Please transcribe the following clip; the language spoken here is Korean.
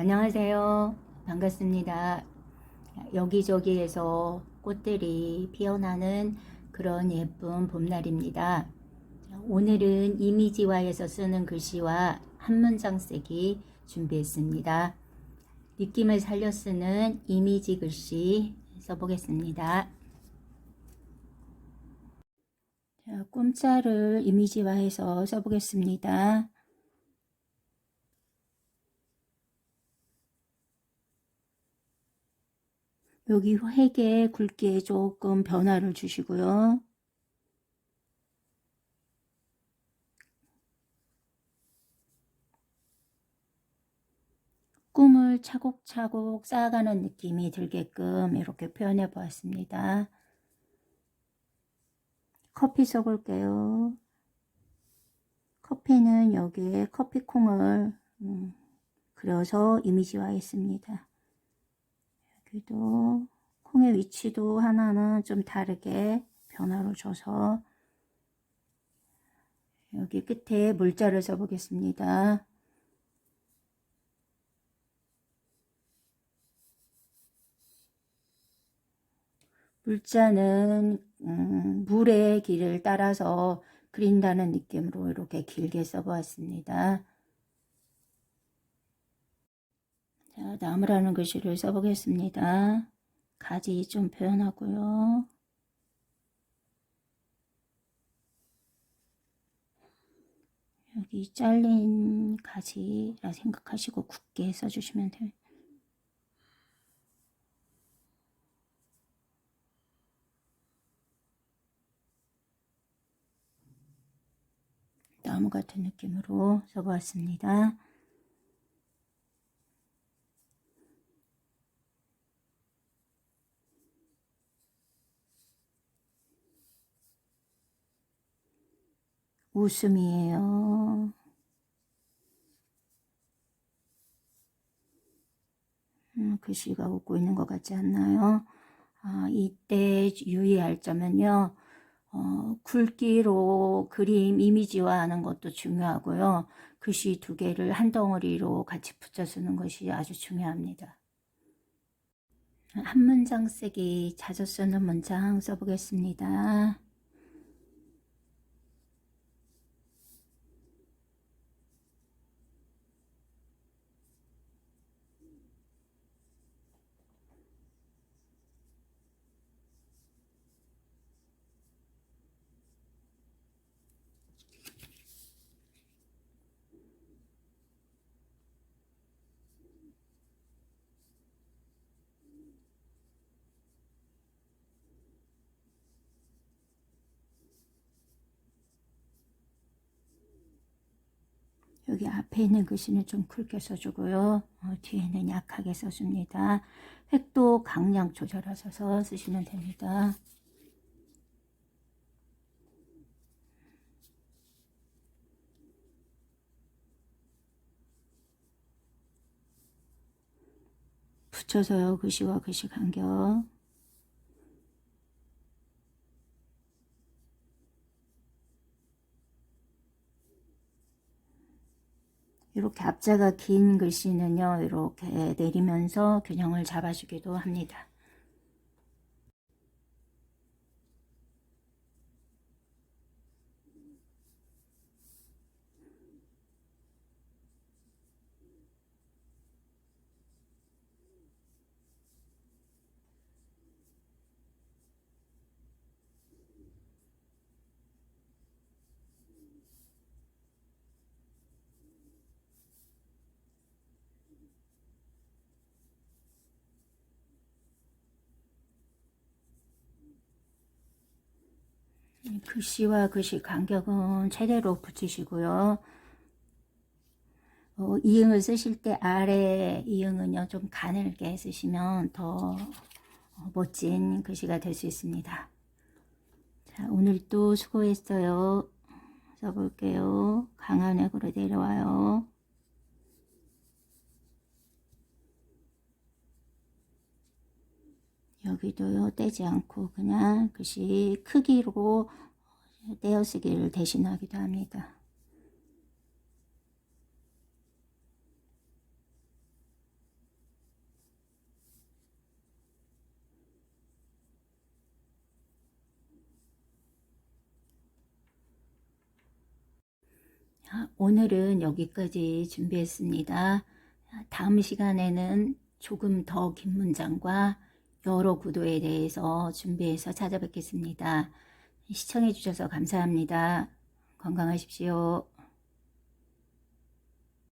안녕하세요. 반갑습니다. 여기저기에서 꽃들이 피어나는 그런 예쁜 봄날입니다. 오늘은 이미지화에서 쓰는 글씨와 한 문장 쓰기 준비했습니다. 느낌을 살려 쓰는 이미지 글씨 써보겠습니다. 자, 꿈자를 이미지화해서 써보겠습니다. 여기 획의 굵기에 조금 변화를 주시고요. 꿈을 차곡차곡 쌓아가는 느낌이 들게끔 이렇게 표현해 보았습니다. 커피 써볼게요. 커피는 여기에 커피콩을 음, 그려서 이미지화 했습니다. 여기도 콩의 위치도 하나는 좀 다르게 변화를 줘서 여기 끝에 물자를 써보겠습니다. 물자는 음, 물의 길을 따라서 그린다는 느낌으로 이렇게 길게 써보았습니다. 자, 나무라는 글씨를 써보겠습니다. 가지 좀 표현하고요. 여기 잘린 가지라 생각하시고 굳게 써주시면 돼요. 나무 같은 느낌으로 써보았습니다. 웃음이에요. 음, 글씨가 웃고 있는 것 같지 않나요? 아, 이때 유의할 점은요. 어, 굵기로 그림 이미지화 하는 것도 중요하고요. 글씨 두 개를 한 덩어리로 같이 붙여 쓰는 것이 아주 중요합니다. 한 문장 쓰기 자주 쓰는 문장 써보겠습니다. 여기 앞에 있는 글씨는 좀 굵게 써주고요. 어, 뒤에는 약하게 써줍니다. 획도 강약 조절하셔서 쓰시면 됩니다. 붙여서요. 글씨와 글씨 간격. 이렇게 앞자가 긴 글씨는요, 이렇게 내리면서 균형을 잡아주기도 합니다. 글씨와 글씨 간격은 최대로 붙이시고요. 어, 이응을 쓰실 때 아래 이응은요 좀 가늘게 쓰시면 더 어, 멋진 글씨가 될 수 있습니다. 자, 오늘도 수고했어요. 써볼게요. 강한 액으로 내려와요. 여기도요 떼지 않고 그냥 글씨 크기로 떼어쓰기를 대신하기도 합니다. 아, 오늘은 여기까지 준비했습니다. 다음 시간에는 조금 더 긴 문장과 여러 구도에 대해서 준비해서 찾아뵙겠습니다. 시청해주셔서 감사합니다. 건강하십시오.